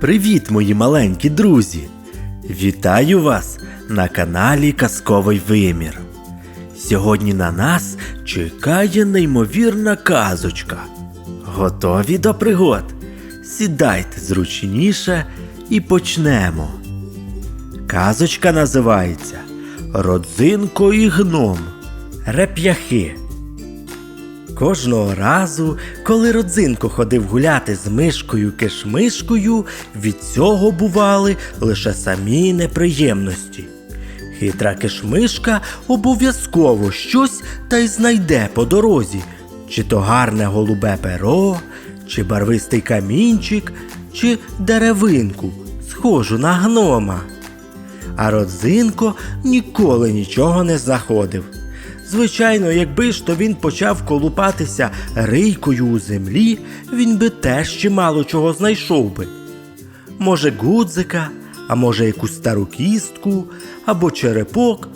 Привіт, мої маленькі друзі! Вітаю вас на каналі Казковий Вимір. Сьогодні на нас чекає неймовірна казочка. Готові до пригод? Сідайте зручніше і почнемо. Казочка називається Родзинко і гном. Реп'яхи. Кожного разу, коли родзинко ходив гуляти з мишкою кишмишкою, від цього бували лише самі неприємності. Хитра кишмишка обов'язково щось та й знайде по дорозі, чи то гарне голубе перо, чи барвистий камінчик, чи деревинку, схожу на гнома. А родзинко ніколи нічого не знаходив. Звичайно, якби ж то він почав колупатися рийкою у землі, він би теж чимало чого знайшов би. Може, гудзика, а може, якусь стару кістку, або черепок,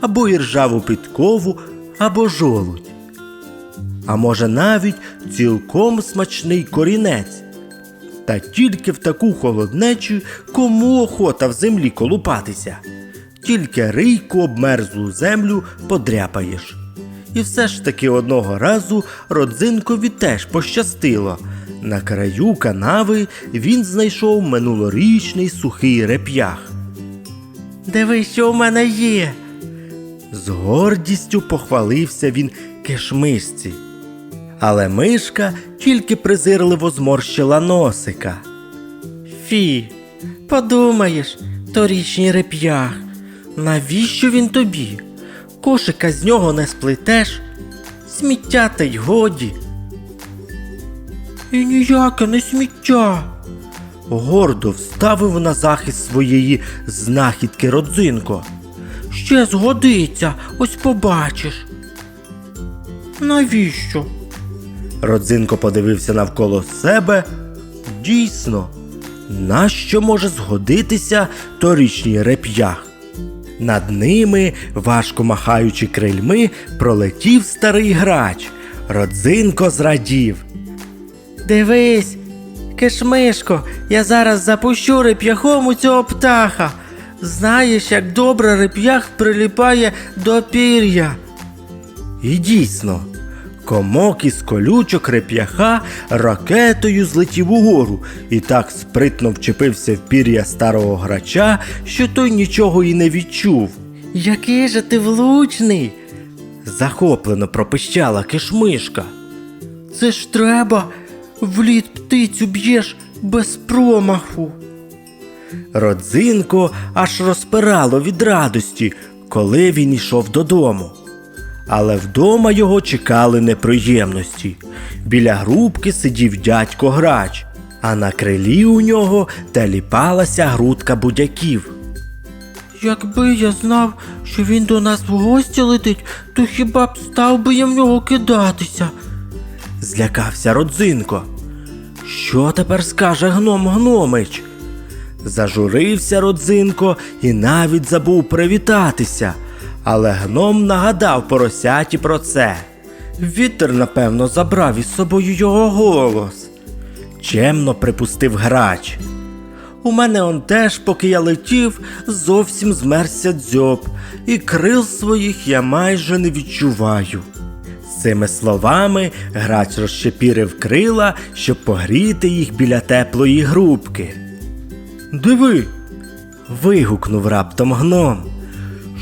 або іржаву підкову, або жолудь. А може, навіть цілком смачний корінець. Та тільки в таку холоднечу кому охота в землі колупатися. Тільки рийку обмерзлу землю подряпаєш. І все ж таки одного разу родзинкові теж пощастило. На краю канави він знайшов минулорічний сухий реп'ях. Диви, що в мене є. З гордістю похвалився він кишмишці. Але мишка тільки презирливо зморщила носика. Фі, подумаєш, торічній реп'ях. Навіщо він тобі? Кошика з нього не сплетеш, сміття та й годі. І ніяке не сміття. Гордо вставив на захист своєї знахідки родзинко. Ще згодиться, ось побачиш. Навіщо? Родзинко подивився навколо себе. Дійсно, нащо може згодитися торічній реп'ях? Над ними, важко махаючи крильми, пролетів старий грач. Родзинко зрадів. Дивись, кишмишко, я зараз запущу реп'яхом у цього птаха. Знаєш, як добре реп'ях приліпає до пір'я. І дійсно, комок із колючок реп'яха ракетою злетів угору і так спритно вчепився в пір'я старого грача, що той нічого і не відчув. Який же ти влучний? захоплено пропищала кишмишка. Це ж треба, в лід птицю б'єш без промаху. Родзинко аж розпирало від радості, коли він йшов додому. Але вдома його чекали неприємності. Біля грубки сидів дядько грач, а на крилі у нього теліпалася грудка будяків. Якби я знав, що він до нас в гості летить, то хіба б став би я в нього кидатися? Злякався родзинко. Що тепер скаже гном гномич? Зажурився родзинко і навіть забув привітатися. Але гном нагадав поросяті про це. Вітер, напевно, забрав із собою його голос. Чемно припустив грач. У мене он теж, поки я летів, зовсім змерся дзьоб, і крил своїх я майже не відчуваю. Цими словами грач розщепірив крила, щоб погріти їх біля теплої грубки. Диви. вигукнув раптом гном.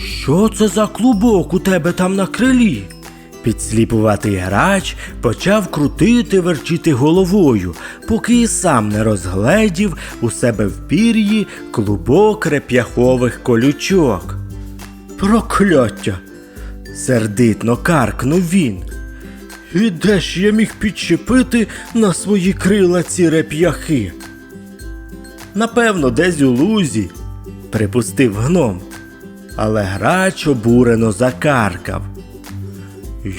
Що це за клубок у тебе там на крилі? Підсліпуватий грач почав крутити, верчити головою, поки і сам не розгледів у себе в пір'ї клубок реп'яхових колючок. Прокляття! сердитно каркнув він. І де ж я міг підчепити на свої крила ці реп'яхи? Напевно, десь у лузі, припустив гном. Але грач обурено закаркав.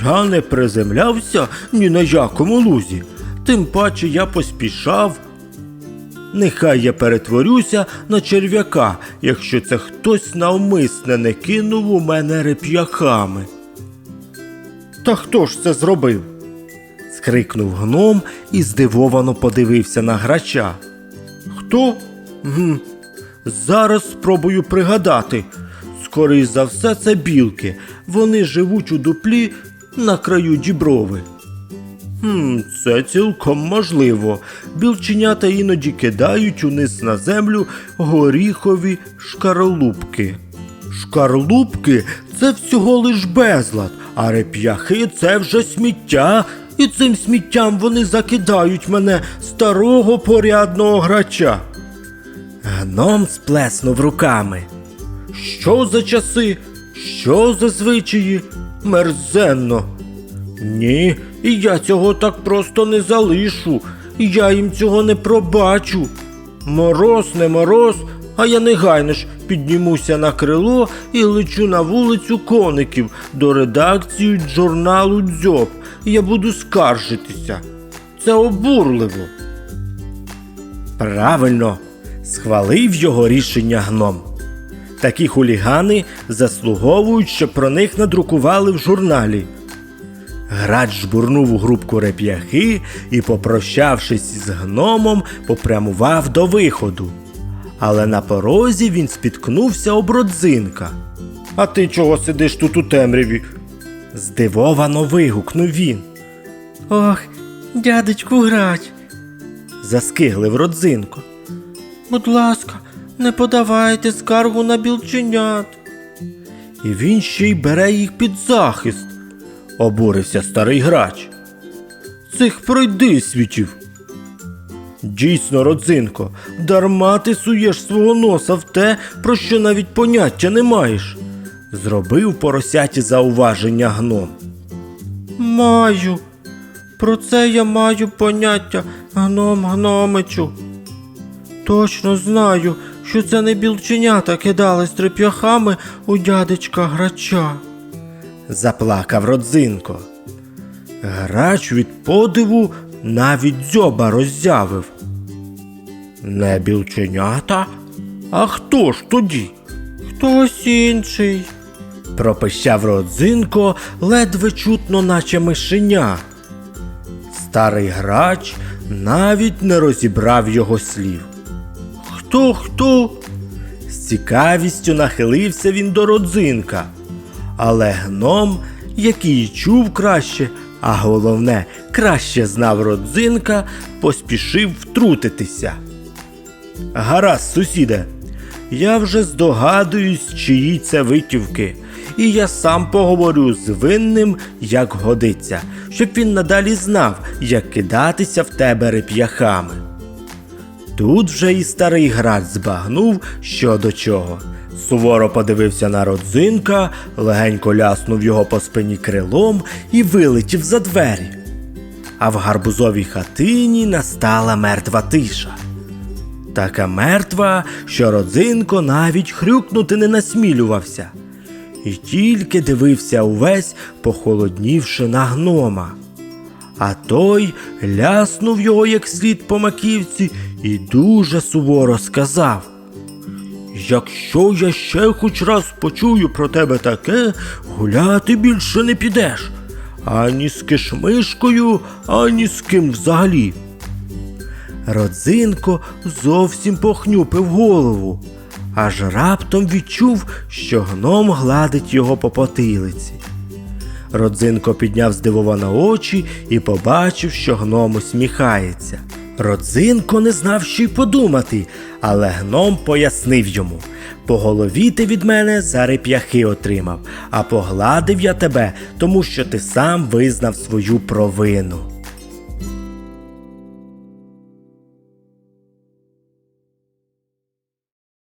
Я не приземлявся ні на якому лузі, тим паче я поспішав. Нехай я перетворюся на черв'яка, якщо це хтось навмисне не кинув у мене реп'яхами. Та хто ж це зробив? скрикнув гном і здивовано подивився на грача. Хто? Гм. Зараз спробую пригадати. Скоріш за все, це білки. Вони живуть у дуплі на краю діброви. Хм, це цілком можливо. Білченята іноді кидають униз на землю горіхові шкарлупки. Шкарлупки це всього лиш безлад, а реп'яхи це вже сміття, і цим сміттям вони закидають мене старого порядного грача. Гном сплеснув руками. Що за часи? Що за звичаї? Мерзенно. Ні, і я цього так просто не залишу. Я їм цього не пробачу. Мороз, не мороз, а я негайно ж піднімуся на крило і лечу на вулицю коників до редакції журналу Дзьоб. Я буду скаржитися. Це обурливо. Правильно, схвалив його рішення гном. Такі хулігани заслуговують, щоб про них надрукували в журналі. Грач жбурнув у грубку реп'яхи і, попрощавшись із гномом, попрямував до виходу. Але на порозі він спіткнувся об родзинка. А ти чого сидиш тут у темряві? здивовано вигукнув він. Ох, дядечку грач. заскиглив родзинко. Будь ласка, не подавайте скаргу на білченят. І він ще й бере їх під захист, обурився старий грач. Цих пройдисвітів. Дійсно, родзинко, дарма ти суєш свого носа в те, про що навіть поняття не маєш. Зробив поросяті зауваження гном. Маю. Про це я маю поняття, гном гномичу. Точно знаю, що це не білченята кидали стреп'яхами у дядечка грача. Заплакав родзинко. Грач від подиву навіть дзьоба роззявив. Не білченята? А хто ж тоді? Хтось інший. пропищав родзинко, ледве чутно, наче мишеня. Старий грач навіть не розібрав його слів. Хто хто? З цікавістю нахилився він до родзинка. Але гном, який чув краще, а головне, краще знав родзинка, поспішив втрутитися. Гаразд, сусіде, я вже здогадуюсь, чиї це витівки, і я сам поговорю з винним, як годиться, щоб він надалі знав, як кидатися в тебе реп'яхами. Тут вже і старий грач збагнув, що до чого. Суворо подивився на родзинка, легенько ляснув його по спині крилом і вилетів за двері. А в гарбузовій хатині настала мертва тиша. Така мертва, що родзинко навіть хрюкнути не насмілювався, і тільки дивився увесь, похолоднівши на гнома. А той ляснув його як слід по маківці і дуже суворо сказав. Якщо я ще хоч раз почую про тебе таке, гуляти більше не підеш. Ані з кишмишкою, ані з ким взагалі. Родзинко зовсім похнюпив голову, аж раптом відчув, що гном гладить його по потилиці. Родзинко підняв здивовано очі і побачив, що гном усміхається. Родзинко не знав, що й подумати, але гном пояснив йому по голові ти від мене зареп'яхи отримав, а погладив я тебе, тому що ти сам визнав свою провину.